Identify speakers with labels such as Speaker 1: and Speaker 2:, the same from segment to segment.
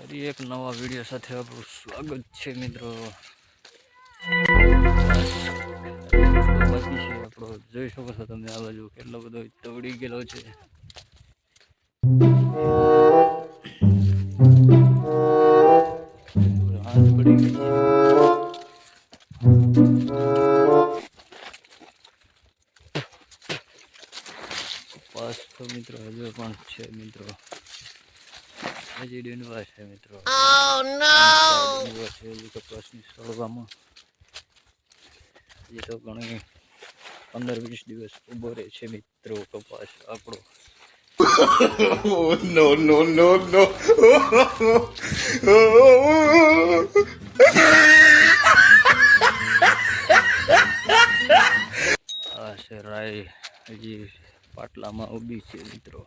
Speaker 1: ફરી એક નવા વીડિયો સાથે આપણું સ્વાગત છે, મિત્રો. બાકી છે આપણો, જોઈ શકો છો તમે આ બાજુ કેટલો બધો તવડી ગયેલો છે. તો મિત્રો હજુ પણ છે, મિત્રો. હજી ડુંડવા છે મિત્રો. ડુંડવા છે હજી કપાસની સળવામાં હજી તો ઘણી પંદર વીસ દિવસ ઊભો રહે છે મિત્રો કપાસ આપણો.
Speaker 2: Oh, no, no, no, no.
Speaker 1: રાય હજી પાટલામાં ઊભી છે મિત્રો.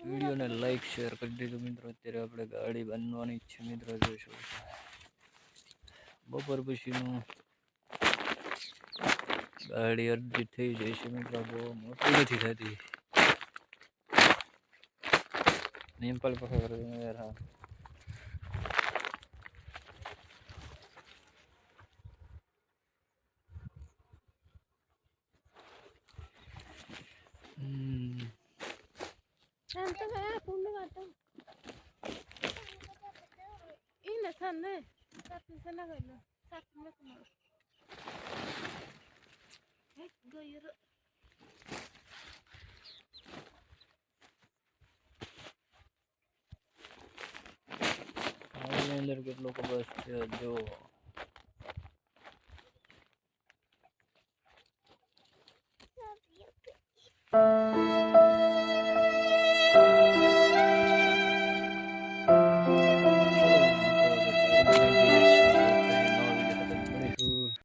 Speaker 1: વિડીયોને લાઈક શેર કરી દીધો મિત્રો અત્યારે આપણે ગાડી બનવાની છે મિત્રો જોઈશું બપોર પછીનું ગાડી અડધી થઈ જાય છે મિત્રો બહુ મોટી નથી થતી નિમ્પલ પકડ યાર હા
Speaker 3: शांत आहे पूर्ण वाटं ई ना छान नाही सातवीचं लागायला सातवी नको मला हे